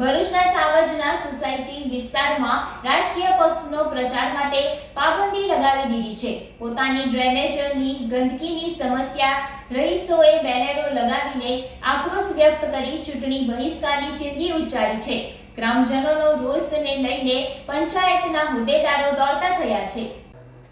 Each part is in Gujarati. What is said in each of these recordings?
ભરૂચના ચાવજના સોસાયટી વિસ્તારમાં રાજકીય પક્ષનો પ્રચાર માટે પાબંદી લગાવી દીધી છે. પોતાની ડ્રેનેજની ગંદકીની સમસ્યા રહીશોએ બેનરો લગાવીને આક્રોશ વ્યક્ત કરી ચૂંટણી બહિષ્કારની ચીમકી ઉચ્ચારી છે. ગ્રામજનોનો રોષને લઈને પંચાયતના હોદ્દેદારો દોડતા થયા છે.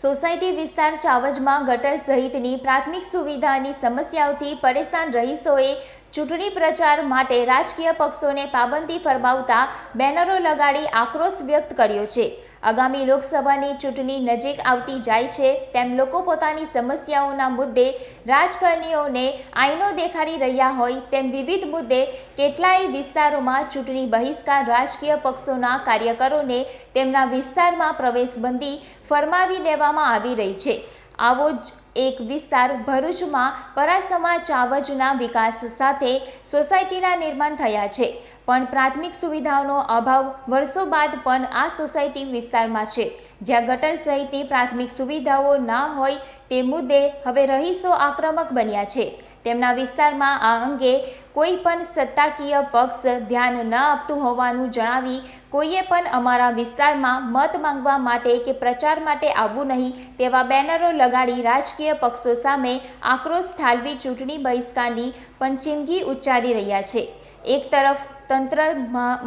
સોસાયટી વિસ્તાર ચાવજમાં ગટર સહિતની પ્રાથમિક સુવિધાની સમસ્યાઓથી પરેશાન રહીશોએ ચૂંટણી પ્રચાર માટે રાજકીય પક્ષોને પાબંદી ફરમાવતા બેનરો લગાડી આક્રોશ વ્યક્ત કર્યો છે. આગામી લોકસભાની ચૂંટણી નજીક આવતી જાય છે તેમ લોકો પોતાની સમસ્યાઓના મુદ્દે રાજકારણીઓને આઈનો દેખાડી રહ્યા હોય તેમ વિવિધ મુદ્દે કેટલાય વિસ્તારોમાં ચૂંટણી બહિષ્કાર રાજકીય પક્ષોના કાર્યકરોને તેમના વિસ્તારમાં પ્રવેશબંધી ફરમાવી દેવામાં આવી રહી છે. આવો જ એક વિસ્તાર ભરૂચમાં પરાસમા ચાવજના વિકાસ સાથે સોસાયટીના નિર્માણ થયા છે. પણ પ્રાથમિક સુવિધાઓનો અભાવ વર્ષો બાદ પણ આ સોસાયટી વિસ્તારમાં છે. જ્યાં ગટર સહિતની પ્રાથમિક સુવિધાઓ ના હોય તે મુદ્દે હવે રહીશો આક્રમક બન્યા છે. તેમના વિસ્તારમાં આ અંગે કોઈ પણ સત્તાકીય પક્ષ ધ્યાન ન આપતું હોવાનું જણાવી, કોઈએ પણ અમારા વિસ્તારમાં મત માંગવા માટે કે પ્રચાર માટે આવવું નહીં તેવા બેનરો લગાડી રાજકીય પક્ષો સામે આક્રોશ ઠાલવી ચૂંટણી બહિષ્કારની પણ ચીમકી ઉચ્ચારી રહ્યા છે. એક તરફ તંત્ર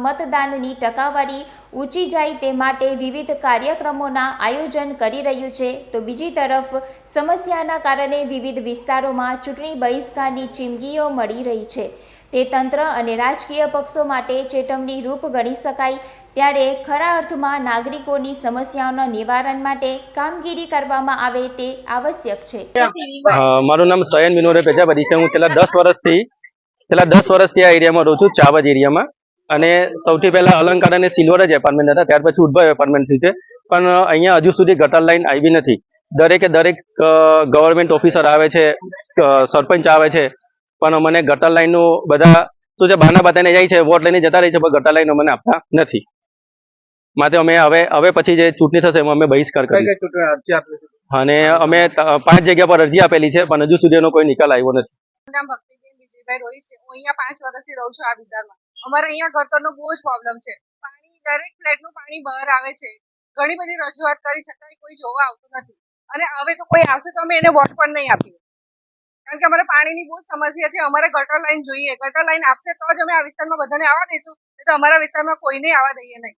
મતદાનની ટકાવારી ઊંચી જાય તે માટે વિવિધ કાર્યક્રમોના આયોજન કરી રહ્યું છે. તો બીજી તરફ, સમસ્યાના કારણે વિવિધ વિસ્તારોમાં ચૂંટણી બહિષ્કારની ચીમગીઓ મળી રહી છે. તે તંત્ર અને રાજકીય પક્ષો માટે ચેતવણી રૂપ ગણી શકાય. ત્યારે ખરા અર્થમાં નાગરિકોની સમસ્યાઓના નિવારણ માટે કામગીરી કરવામાં આવે તે આવશ્યક છે. મારું નામ સયન વિનોરે પ્રજાપતિ છે. હું છેલ્લા દસ વર્ષથી છેલ્લા દસ વર્ષથી આ એરિયામાં રહું છું ચાવજ એરિયામાં. અને સૌથી પહેલા અલંકાર અને સિલ્વર જ એપાર્ટમેન્ટ હતા ત્યાર પછી ઉદભવ એપાર્ટમેન્ટ થયું છે. પણ અહીંયા હજુ સુધી ગટર લાઈન આવી નથી. દરેકે દરેક ગવર્મેન્ટ ઓફિસર આવે છે સરપંચ આવે છે પણ મને ગટર લાઈનનું બધા શું છે બહાના બતાવીને જાય છે વોટ લઈને જતા રહી છે પણ ગટર લાઇન મને આપતા નથી. માટે અમે હવે હવે પછી જે ચૂંટણી થશે એમાં અમે બહિષ્કાર કરી કરીશું? અને અમે પાંચ જગ્યા પર અરજી આપેલી છે પણ હજુ સુધી એનો કોઈ નિકાલ આવ્યો નથી. વિજયભાઈ રોહિત છે. હું અહીંયા પાંચ વર્ષથી રહું છું આ વિસ્તારમાં. અમારે અહીંયા ગટરનો બહુ જ પ્રોબ્લેમ છે. પાણી, દરેક ફ્લેટનું પાણી બહાર આવે છે. ઘણી બધી રજૂઆત કરી છતાંય કોઈ જોવા આવતું નથી. અને હવે તો કોઈ આવશે તો અમે એને વોટ પણ નહીં આપીએ. કારણ કે અમારે પાણીની બહુ સમસ્યા છે. અમારે ગટર લાઈન જોઈએ. ગટર લાઈન આપશે તો જ અમે આ વિસ્તારમાં બધાને આવવા દઈશું. નહીં તો અમારા વિસ્તારમાં કોઈને આવવા દઈએ નહીં.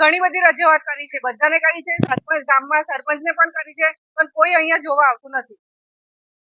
ઘણી બધી રજૂઆત કરી છે. બધાને કરી છે. સરપંચ, ગામમાં સરપંચને પણ કરી છે. પણ કોઈ અહીંયા જોવા આવતું નથી.